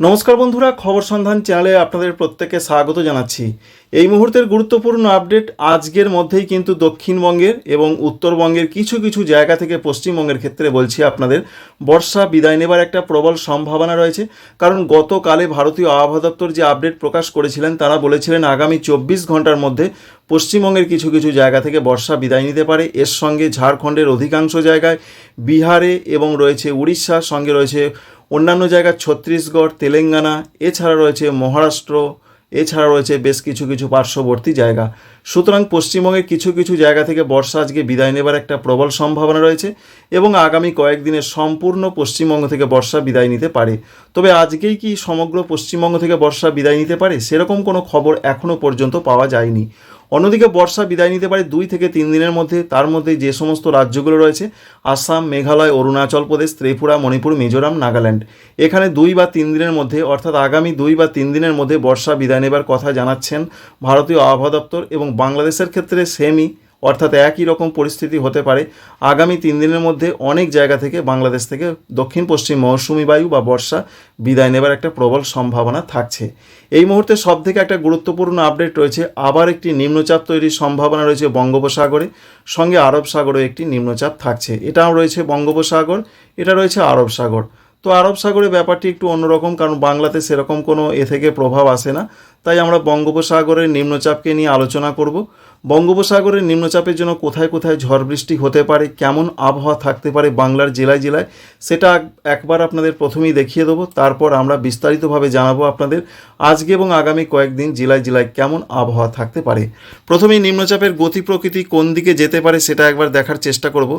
নমস্কার বন্ধুরা, খবর সন্ধান চ্যানেলে আপনাদের প্রত্যেককে স্বাগত জানাচ্ছি। এই মুহূর্তের গুরুত্বপূর্ণ আপডেট আজকের মধ্যেই কিন্তু দক্ষিণবঙ্গের এবং উত্তরবঙ্গের কিছু কিছু জায়গা থেকে পশ্চিমবঙ্গের ক্ষেত্রে বলছি আপনাদের, বর্ষা বিদায় নেবার একটা প্রবল সম্ভাবনা রয়েছে। কারণ গতকালে ভারতীয় আবহাওয়া দপ্তর যে আপডেট প্রকাশ করেছিলেন, তারা বলেছিলেন আগামী চব্বিশ ঘণ্টার মধ্যে পশ্চিমবঙ্গের কিছু কিছু জায়গা থেকে বর্ষা বিদায় নিতে পারে। এর সঙ্গে ঝাড়খণ্ডের অধিকাংশ জায়গায় বিহারে এবং রয়েছে উড়িষ্যার সঙ্গে রয়েছে অন্যান্য জায়গা ছত্তিশগড়, তেলেঙ্গানা, এছাড়া রয়েছে মহারাষ্ট্র, এছাড়া রয়েছে বেশ কিছু কিছু পার্শ্ববর্তী জায়গা। সুতরাং পশ্চিমবঙ্গের কিছু কিছু জায়গা থেকে বর্ষা আজকে বিদায় নেবার একটা প্রবল সম্ভাবনা রয়েছে এবং আগামী কয়েকদিনের সম্পূর্ণ পশ্চিমবঙ্গ থেকে বর্ষা বিদায় নিতে পারে। তবে আজকেই কি সমগ্র পশ্চিমবঙ্গ থেকে বর্ষা বিদায় নিতে পারে? সেরকম কোনো খবর এখনও পর্যন্ত পাওয়া যায়নি। অন্যদিকে বর্ষা বিদায় নিতে পারে দুই থেকে তিন দিনের মধ্যে। তার মধ্যে যে সমস্ত রাজ্যগুলো রয়েছে, আসাম, মেঘালয়, অরুণাচল প্রদেশ, ত্রিপুরা, মণিপুর, মিজোরাম, নাগাল্যান্ড। এখানে দুই বা তিন দিনের মধ্যে, অর্থাৎ আগামী দুই বা তিন দিনের মধ্যে বর্ষা বিদায় নেবার কথা জানাচ্ছেন ভারতীয় আবহাওয়া দপ্তর এবং বাংলাদেশের ক্ষেত্রে সেমই অর্থাৎ একই রকম পরিস্থিতি হতে পারে। আগামী তিন দিনের মধ্যে অনেক জায়গা থেকে বাংলাদেশ থেকে দক্ষিণ পশ্চিম মৌসুমি বায়ু বা বর্ষা বিদায় নেবার একটা প্রবল সম্ভাবনা থাকছে। এই মুহূর্তে সব থেকে একটা গুরুত্বপূর্ণ আপডেট রয়েছে, আবার একটি নিম্নচাপ তৈরির সম্ভাবনা রয়েছে বঙ্গোপসাগরে। সঙ্গে আরব সাগরেও একটি নিম্নচাপ থাকছে। এটাও রয়েছে বঙ্গোপসাগর, এটা রয়েছে আরব সাগর। তো আরব সাগরের ব্যাপারটি একটু অন্যরকম, কারণ বাংলাতে সেরকম কোনো এ থেকে প্রভাব আসে না। তাই আমরা বঙ্গোপসাগরের নিম্নচাপকে নিয়ে আলোচনা করব। বঙ্গোপসাগরের নিম্নচাপের জন্য কোথায় কোথায় ঝড় বৃষ্টি হতে পারে, কেমন আবহাওয়া থাকতে পারে বাংলার জেলায় জেলায়, সেটা একবার আপনাদের প্রথমেই দেখিয়ে দেবো। তারপর আমরা বিস্তারিতভাবে জানাব আপনাদের আজকে এবং আগামী কয়েকদিন জেলায় জেলায় কেমন আবহাওয়া থাকতে পারে। প্রথমেই নিম্নচাপের গতি প্রকৃতি কোন দিকে যেতে পারে সেটা একবার দেখার চেষ্টা করব।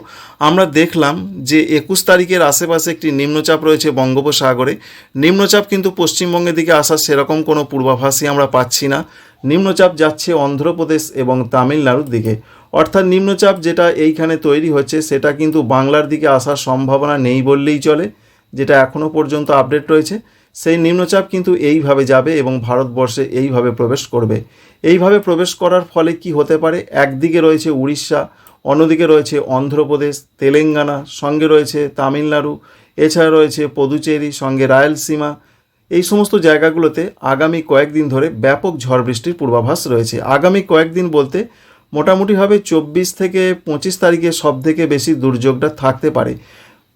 আমরা দেখলাম যে একুশ তারিখের আশেপাশে একটি নিম্নচাপ রয়েছে বঙ্গোপসাগরে। নিম্নচাপ কিন্তু পশ্চিমবঙ্গের দিকে আসার সেরকম কোনো পূর্বাভাসই আমরা পাচ্ছি না। নিম্নচাপ যাচ্ছে অন্ধ্রপ্রদেশ এবং তামিলনাড়ুর দিকে। অর্থাৎ নিম্নচাপ যেটা এইখানে তৈরি হচ্ছে, সেটা কিন্তু বাংলার দিকে আসার সম্ভাবনা নেই বললেই চলে, যেটা এখনও পর্যন্ত আপডেট রয়েছে। সেই নিম্নচাপ কিন্তু এইভাবে যাবে এবং ভারতবর্ষে এইভাবে প্রবেশ করবে। এইভাবে প্রবেশ করার ফলে কি হতে পারে? একদিকে রয়েছে উড়িষ্যা, অন্যদিকে রয়েছে অন্ধ্রপ্রদেশ, তেলেঙ্গানা, সঙ্গে রয়েছে তামিলনাড়ু, এছাড়া রয়েছে পদুচেরি, সঙ্গে রায়লসীমা এই সমস্ত জায়গাগুলোতে আগামী কয়েকদিন ধরে ব্যাপক ঝড় বৃষ্টির পূর্বাভাস রয়েছে। আগামী কয়েকদিন বলতে মোটামুটিভাবে চব্বিশ থেকে পঁচিশ তারিখে সব থেকে বেশি দুর্যোগটা থাকতে পারে।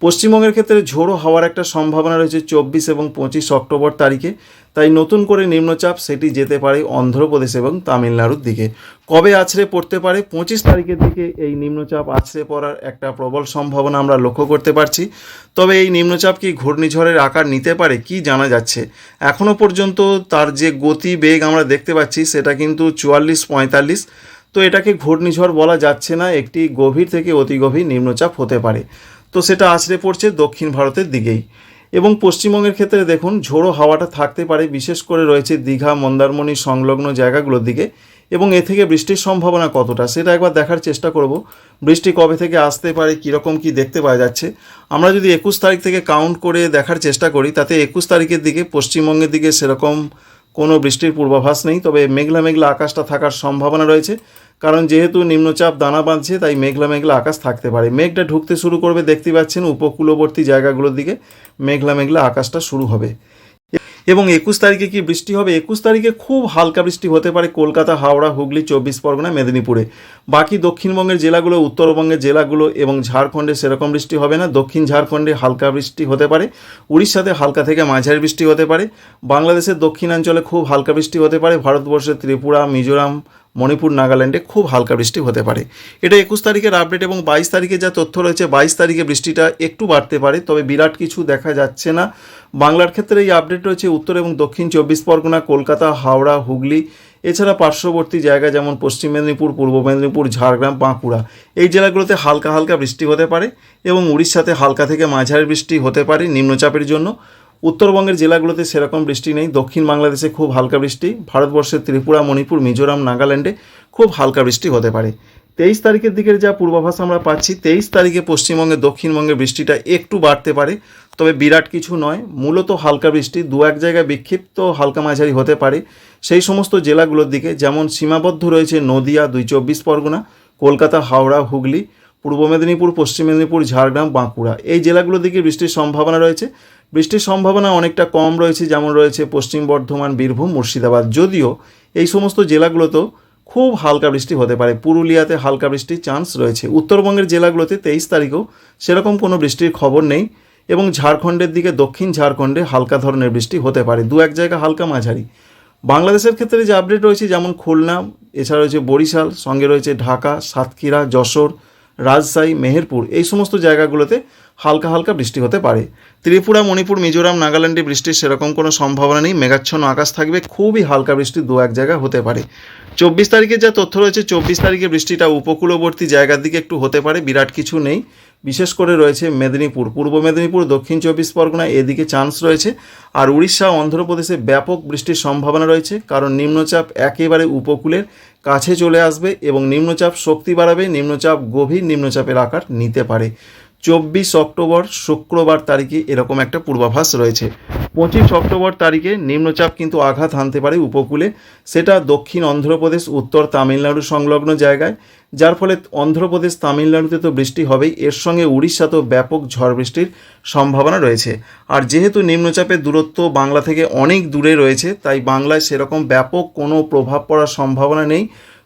পশ্চিমবঙ্গের ক্ষেত্রে ঝোড়ো হওয়ার একটা সম্ভাবনা রয়েছে চব্বিশ এবং পঁচিশ অক্টোবর তারিখে। তাই নতুন করে নিম্নচাপ সেটি যেতে পারে অন্ধ্রপ্রদেশ এবং তামিলনাড়ুর দিকে। কবে আছড়ে পড়তে পারে? পঁচিশ তারিখের দিকে এই নিম্নচাপ আছড়ে পড়ার একটা প্রবল সম্ভাবনা আমরা লক্ষ্য করতে পারছি। তবে এই নিম্নচাপ কি ঘূর্ণিঝড়ের আকার নিতে পারে কি জানা যাচ্ছে? এখনও পর্যন্ত তার যে গতি বেগ আমরা দেখতে পাচ্ছি সেটা কিন্তু চুয়াল্লিশ পঁয়তাল্লিশ। তো এটাকে ঘূর্ণিঝড় বলা যাচ্ছে না, একটি গভীর থেকে অতি গভীর নিম্নচাপ হতে পারে। তো সেটা আছড়ে পড়ছে দক্ষিণ ভারতের দিকেই। এবং পশ্চিমবঙ্গের ক্ষেত্রে দেখুন, ঝোড়ো হাওয়াটা থাকতে পারে, বিশেষ করে রয়েছে দীঘা, মন্দারমণি সংলগ্ন জায়গাগুলোর দিকে। এবং এ থেকে বৃষ্টির সম্ভাবনা কতটা, সেটা একবার দেখার চেষ্টা করব। বৃষ্টি কবে থেকে আসতে পারে, কীরকম কি দেখতে পাওয়া যাচ্ছে। আমরা যদি একুশ তারিখ থেকে কাউন্ট করে দেখার চেষ্টা করি, তাতে একুশ তারিখের দিকে পশ্চিমবঙ্গের দিকে সেরকম কোনো বৃষ্টির পূর্বাভাস নেই। তবে মেঘলা মেঘলা আকাশটা থাকার সম্ভাবনা রয়েছে। কারণ যেহেতু নিম্নচাপ দানা বাঁধছে, তাই মেঘলা মেঘলা আকাশ থাকতে পারে। মেঘটা ঢুকতে শুরু করবে, দেখতে পাচ্ছেন উপকূলবর্তী জায়গাগুলোর দিকে মেঘলা মেঘলা আকাশটা শুরু হবে। এবং একুশ তারিখে কি বৃষ্টি হবে? একুশ তারিখে খুব হালকা বৃষ্টি হতে পারে কলকাতা, হাওড়া, হুগলি, চব্বিশ পরগনা, মেদিনীপুরে। বাকি দক্ষিণবঙ্গের জেলাগুলো, উত্তরবঙ্গের জেলাগুলো এবং ঝাড়খণ্ডে সেরকম বৃষ্টি হবে না। দক্ষিণ ঝাড়খণ্ডে হালকা বৃষ্টি হতে পারে। উড়িষ্যাতে হালকা থেকে মাঝারি বৃষ্টি হতে পারে। বাংলাদেশের দক্ষিণাঞ্চলে খুব হালকা বৃষ্টি হতে পারে। ভারতবর্ষের ত্রিপুরা, মিজোরাম মণিপুর নাগাল্যান্ডে খুব হালকা বৃষ্টি হতে পারে। এটা একুশ তারিখের আপডেট এবং বাইশ তারিখে যা তথ্য রয়েছে, বাইশ তারিখে বৃষ্টিটা একটু বাড়তে পারে, তবে বিরাট কিছু দেখা যাচ্ছে না। বাংলার ক্ষেত্রে এই আপডেট রয়েছে উত্তর এবং দক্ষিণ চব্বিশ পরগনা, কলকাতা, হাওড়া, হুগলি, এছাড়া পার্শ্ববর্তী জায়গা যেমন পশ্চিম মেদিনীপুর, পূর্ব মেদিনীপুর, ঝাড়গ্রাম, বাঁকুড়া। এই জেলাগুলোতে হালকা হালকা বৃষ্টি হতে পারে এবং উড়িষ্যাতে হালকা থেকে মাঝারি বৃষ্টি হতে পারে নিম্নচাপের জন্য। উত্তরবঙ্গের জেলাগুলোতে সেরকম বৃষ্টি নেই। দক্ষিণ বাংলাদেশে খুব হালকা বৃষ্টি। ভারতবর্ষের ত্রিপুরা, মণিপুর, মিজোরাম, নাগাল্যান্ডে খুব হালকা বৃষ্টি হতে পারে। তেইশ তারিখের দিকের যা পূর্বাভাস আমরা পাচ্ছি, তেইশ তারিখে পশ্চিমবঙ্গে, দক্ষিণবঙ্গে বৃষ্টিটা একটু বাড়তে পারে। তবে বিরাট কিছু নয়, মূলত হালকা বৃষ্টি, দু এক জায়গায় বিক্ষিপ্ত হালকা মাঝারি হতে পারে। সেই সমস্ত জেলাগুলোর দিকে যেমন সীমাবদ্ধ রয়েছে নদিয়া, দুই চব্বিশ পরগনা, কলকাতা, হাওড়া, হুগলি, পূর্ব মেদিনীপুর, পশ্চিম মেদিনীপুর, ঝাড়গ্রাম, বাঁকুড়া। এই জেলাগুলোর দিকে বৃষ্টির সম্ভাবনা রয়েছে। বৃষ্টির সম্ভাবনা অনেকটা কম রয়েছে, যেমন রয়েছে পশ্চিম বর্ধমান, বীরভূম, মুর্শিদাবাদ। যদিও এই সমস্ত জেলাগুলোতেও খুব হালকা বৃষ্টি হতে পারে। পুরুলিয়াতে হালকা বৃষ্টির চান্স রয়েছে। উত্তরবঙ্গের জেলাগুলোতে তেইশ তারিখেও সেরকম কোনো বৃষ্টির খবর নেই এবং ঝাড়খণ্ডের দিকে দক্ষিণ ঝাড়খণ্ডে হালকা ধরনের বৃষ্টি হতে পারে। দু এক জায়গা হালকা মাঝারি। বাংলাদেশের ক্ষেত্রে যে আপডেট রয়েছে, যেমন খুলনা, এছাড়া রয়েছে বরিশাল, সঙ্গে রয়েছে ঢাকা, সাতক্ষীরা, যশোর, রাজশাহী, মেহেরপুর, এই সমস্ত জায়গাগুলোতে হালকা হালকা বৃষ্টি হতে পারে। ত্রিপুরা, মণিপুর, মিজোরাম, নাগাল্যান্ডে বৃষ্টির সেরকম কোনো সম্ভাবনা নেই। মেঘাচ্ছন্ন আকাশ থাকবে। খুবই হালকা বৃষ্টি দু এক জায়গা হতে পারে। চব্বিশ তারিখের যা তথ্য রয়েছে, চব্বিশ তারিখে বৃষ্টিটা উপকূলবর্তী জায়গার দিকে একটু হতে পারে। বিরাট কিছু নেই। বিশেষ করে রয়েছে মেদিনীপুর। পূর্ব মেদিনীপুর, দক্ষিণ চব্বিশ পরগনা এদিকে চান্স রয়েছে। আর উড়িষ্যা, অন্ধ্রপ্রদেশে ব্যাপক বৃষ্টির সম্ভাবনা রয়েছে। কারণ নিম্নচাপ একেবারে উপকূলের কাছে চলে আসবে এবং নিম্নচাপ শক্তি বাড়াবে। নিম্নচাপ গভীর নিম্নচাপের আকার নিতে পারে। চব্বিশ অক্টোবর শুক্রবার তারিখে এরকম একটা পূর্বাভাস রয়েছে। পঁচিশ অক্টোবর তারিখে নিম্নচাপ কিন্তু আঘাত হানতে পারে উপকূলে। সেটা দক্ষিণ অন্ধ্রপ্রদেশ, উত্তর তামিলনাড়ু সংলগ্ন জায়গায়। যার ফলে অন্ধ্রপ্রদেশ, তামিলনাড়ুতে তো বৃষ্টি হবেই। এর সঙ্গে উড়িষ্যাতেও ব্যাপক ঝড় বৃষ্টির সম্ভাবনা রয়েছে। আর যেহেতু নিম্নচাপের দূরত্ব বাংলা থেকে অনেক দূরে রয়েছে, তাই বাংলায় সেরকম ব্যাপক কোনো প্রভাব পড়ার সম্ভাবনা নেই।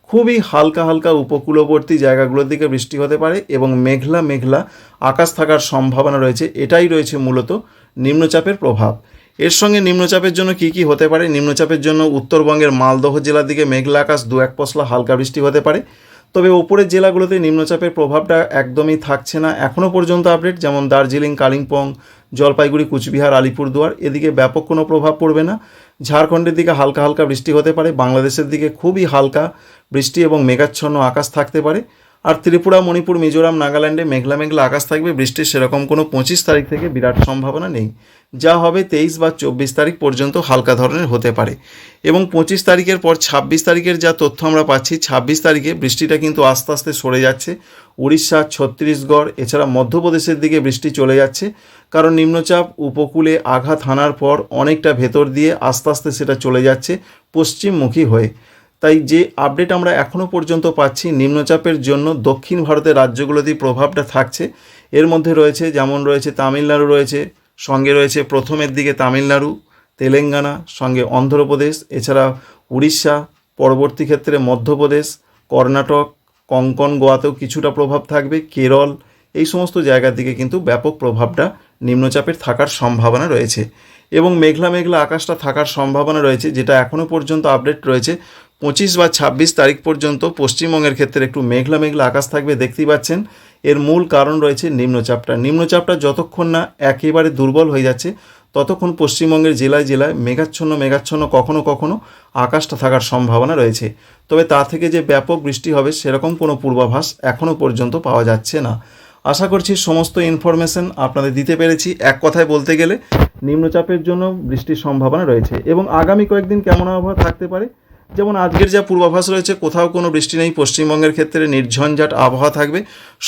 খুবই হালকা হালকা উপকূলবর্তী জায়গাগুলোর দিকে বৃষ্টি হতে পারে এবং মেঘলা মেঘলা আকাশ থাকার সম্ভাবনা রয়েছে। এটাই রয়েছে মূলত নিম্নচাপের প্রভাব। এর সঙ্গে নিম্নচাপের জন্য কি কি হতে পারে? নিম্নচাপের জন্য উত্তরবঙ্গের মালদহ জেলার দিকে মেঘলা আকাশ, দু এক পশলা হালকা বৃষ্টি হতে পারে। তবে ওপরের জেলাগুলোতে নিম্নচাপের প্রভাবটা একদমই থাকছে না। এখনও পর্যন্ত আপডেট, যেমন দার্জিলিং, কালিম্পং জলপাইগুড়ি, কুচবিহার, আলিপুরদুয়ার, এদিকে ব্যাপক কোনো প্রভাব পড়বে না। ঝাড়খণ্ডের দিকে হালকা হালকা বৃষ্টি হতে পারে। বাংলাদেশের দিকে খুবই হালকা বৃষ্টি এবং মেঘাচ্ছন্ন আকাশ থাকতে পারে। আর ত্রিপুরা, মণিপুর, মিজোরাম, নাগাল্যান্ডে মেঘলা মেঘলা আকাশ থাকবে বৃষ্টির সেরকম কোনো পঁচিশ তারিখ থেকে বিরাট সম্ভাবনা নেই। যা হবে তেইশ বা চব্বিশ তারিখ পর্যন্ত হালকা ধরনের হতে পারে। এবং পঁচিশ তারিখের পর ছাব্বিশ তারিখের যা তথ্য আমরা পাচ্ছি, ছাব্বিশ তারিখে বৃষ্টিটা কিন্তু আস্তে আস্তে সরে যাচ্ছে। উড়িষ্যা, ছত্তিশগড়, এছাড়া মধ্যপ্রদেশের দিকে বৃষ্টি চলে যাচ্ছে। কারণ নিম্নচাপ, উপকূলে আঘাত হানার পর অনেকটা ভেতর দিয়ে আস্তে আস্তে সেটা চলে যাচ্ছে পশ্চিমমুখী হয়ে। তাই যে আপডেট আমরা এখনও পর্যন্ত পাচ্ছি, নিম্নচাপের জন্য দক্ষিণ ভারতের রাজ্যগুলোতেই প্রভাবটা থাকছে। এর মধ্যে রয়েছে, যেমন রয়েছে তামিলনাড়ু রয়েছে, সঙ্গে রয়েছে প্রথমের দিকে তামিলনাড়ু, তেলেঙ্গানা, সঙ্গে অন্ধ্রপ্রদেশ, এছাড়া উড়িষ্যা, পরবর্তী ক্ষেত্রে মধ্যপ্রদেশ, কর্ণাটক, কঙ্কন, গোয়াতেও কিছুটা প্রভাব থাকবে, কেরল, এই সমস্ত জায়গার দিকে কিন্তু ব্যাপক প্রভাবটা নিম্নচাপের থাকার সম্ভাবনা রয়েছে। এবং মেঘলা মেঘলা আকাশটা থাকার সম্ভাবনা রয়েছে, যেটা এখনও পর্যন্ত আপডেট রয়েছে। পঁচিশ বা ছাব্বিশ তারিখ পর্যন্ত পশ্চিমবঙ্গের ক্ষেত্রে একটু মেঘলা মেঘলা আকাশ থাকবে, দেখতেই পাচ্ছেন। এর মূল কারণ রয়েছে নিম্নচাপটা। নিম্নচাপটা যতক্ষণ না একেবারে দুর্বল হয়ে যাচ্ছে, ততক্ষণ পশ্চিমবঙ্গের জেলায় জেলায় মেঘাচ্ছন্ন মেঘাচ্ছন্ন, কখনো কখনো আকাশটা থাকার সম্ভাবনা রয়েছে। তবে তা থেকে যে ব্যাপক বৃষ্টি হবে, সেরকম কোনো পূর্বাভাস এখনও পর্যন্ত পাওয়া যাচ্ছে না। আশা করছি সমস্ত ইনফরমেশন আপনাদের দিতে পেরেছি। এক কথায় বলতে গেলে, নিম্নচাপের জন্য বৃষ্টির সম্ভাবনা রয়েছে। এবং আগামী কয়েকদিন কেমন আবহাওয়া থাকতে পারে যেমন আজকের যা পূর্বাভাস রয়েছে, কোথাও কোনো বৃষ্টি নেই। পশ্চিমবঙ্গের ক্ষেত্রে নির্ঝঞ্ঝাট আবহাওয়া থাকবে।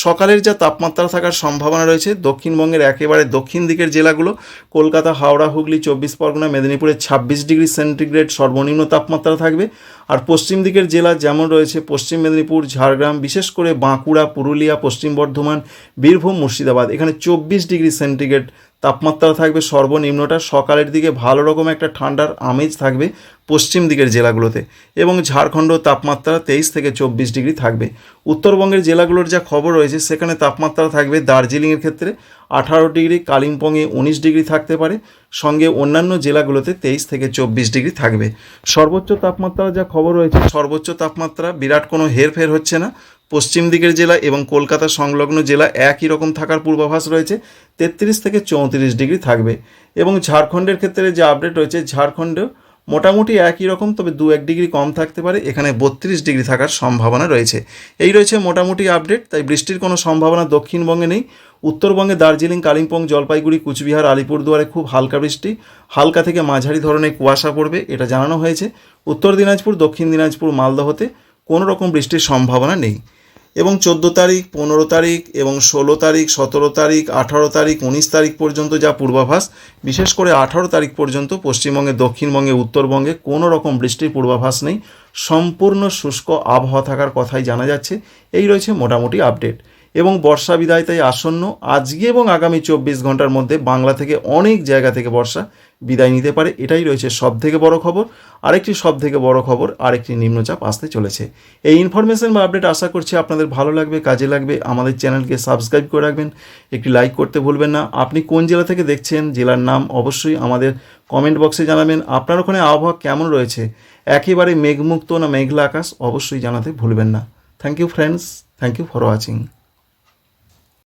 সকালের যা তাপমাত্রা থাকার সম্ভাবনা রয়েছে, দক্ষিণবঙ্গের একেবারে দক্ষিণ দিকের জেলাগুলো, কলকাতা, হাওড়া, হুগলি, চব্বিশ পরগনা, মেদিনীপুরে ছাব্বিশ ডিগ্রি সেন্টিগ্রেড সর্বনিম্ন তাপমাত্রা থাকবে। আর পশ্চিম দিকের জেলা যেমন রয়েছে, পশ্চিম মেদিনীপুর, ঝাড়গ্রাম, বিশেষ করে বাঁকুড়া, পুরুলিয়া, পশ্চিম বর্ধমান, বীরভূম, মুর্শিদাবাদ, এখানে চব্বিশ ডিগ্রি সেন্টিগ্রেড তাপমাত্রা থাকবে সর্বনিম্নটা সকালের দিকে ভালো রকম একটা ঠান্ডার আমেজ থাকবে পশ্চিম দিকের জেলাগুলোতে এবং ঝাড়খণ্ড তাপমাত্রা তেইশ থেকে চব্বিশ ডিগ্রি থাকবে। উত্তরবঙ্গের জেলাগুলোর যা খবর রয়েছে, সেখানে তাপমাত্রা থাকবে দার্জিলিংয়ের ক্ষেত্রে আঠারো ডিগ্রি, কালিম্পংয়ে উনিশ ডিগ্রি থাকতে পারে, সঙ্গে অন্যান্য জেলাগুলোতে তেইশ থেকে চব্বিশ ডিগ্রি থাকবে। সর্বোচ্চ তাপমাত্রার যা খবর রয়েছে, সর্বোচ্চ তাপমাত্রা বিরাট কোনো হেরফের হচ্ছে না। পশ্চিম দিকের জেলা এবং কলকাতা সংলগ্ন জেলা একই রকম থাকার পূর্বাভাস রয়েছে। তেত্রিশ থেকে চৌত্রিশ ডিগ্রি থাকবে এবং ঝাড়খণ্ডের ক্ষেত্রে যে আপডেট রয়েছে ঝাড়খণ্ডেও মোটামুটি একই রকম, তবে দু এক ডিগ্রি কম থাকতে পারে। এখানে বত্রিশ ডিগ্রি থাকার সম্ভাবনা রয়েছে। এই রয়েছে মোটামুটি আপডেট তাই বৃষ্টির কোনো সম্ভাবনা দক্ষিণবঙ্গে নেই। উত্তরবঙ্গে দার্জিলিং, কালিম্পং, জলপাইগুড়ি, কুচবিহার, আলিপুরদুয়ারে খুব হালকা বৃষ্টি। হালকা থেকে মাঝারি ধরনের কুয়াশা পড়বে, এটা জানানো হয়েছে। উত্তর দিনাজপুর, দক্ষিণ দিনাজপুর, মালদহতে কোনো রকম বৃষ্টির সম্ভাবনা নেই। এবং চোদ্দ তারিখ, পনেরো তারিখ এবং ষোলো তারিখ, সতেরো তারিখ, আঠারো তারিখ, উনিশ তারিখ পর্যন্ত যা পূর্বাভাস, বিশেষ করে আঠারো তারিখ পর্যন্ত পশ্চিমবঙ্গে, দক্ষিণবঙ্গে, উত্তরবঙ্গে কোনো রকম বৃষ্টির পূর্বাভাস নেই। সম্পূর্ণ শুষ্ক আবহাওয়া থাকার কথাই জানা যাচ্ছে। এই রয়েছে মোটামুটি আপডেট এবং বর্ষা বিদায় তাই আসন্ন। আজকে এবং আগামী চব্বিশ ঘণ্টার মধ্যে বাংলা থেকে অনেক জায়গা থেকে বর্ষা বিদায় নিতে পারে। এটাই রয়েছে সব থেকে বড় খবর। আরেকটি সব থেকে বড় খবর, আরেকটি নিম্নচাপ আসতে চলেছে। এই ইনফরমেশন বা আপডেট আশা করছি আপনাদের ভালো লাগবে, কাজে লাগবে। আমাদের চ্যানেলকে সাবস্ক্রাইব করে রাখবেন। একটি লাইক করতে ভুলবেন না। আপনি কোন জেলা থেকে দেখছেন, জেলার নাম অবশ্যই আমাদের কমেন্ট বক্সে জানাবেন। আপনার ওখানে আবহাওয়া কেমন রয়েছে? একেবারে মেঘমুক্ত না মেঘলা আকাশ? অবশ্যই জানাতে ভুলবেন না। Thank you friends thank you for watching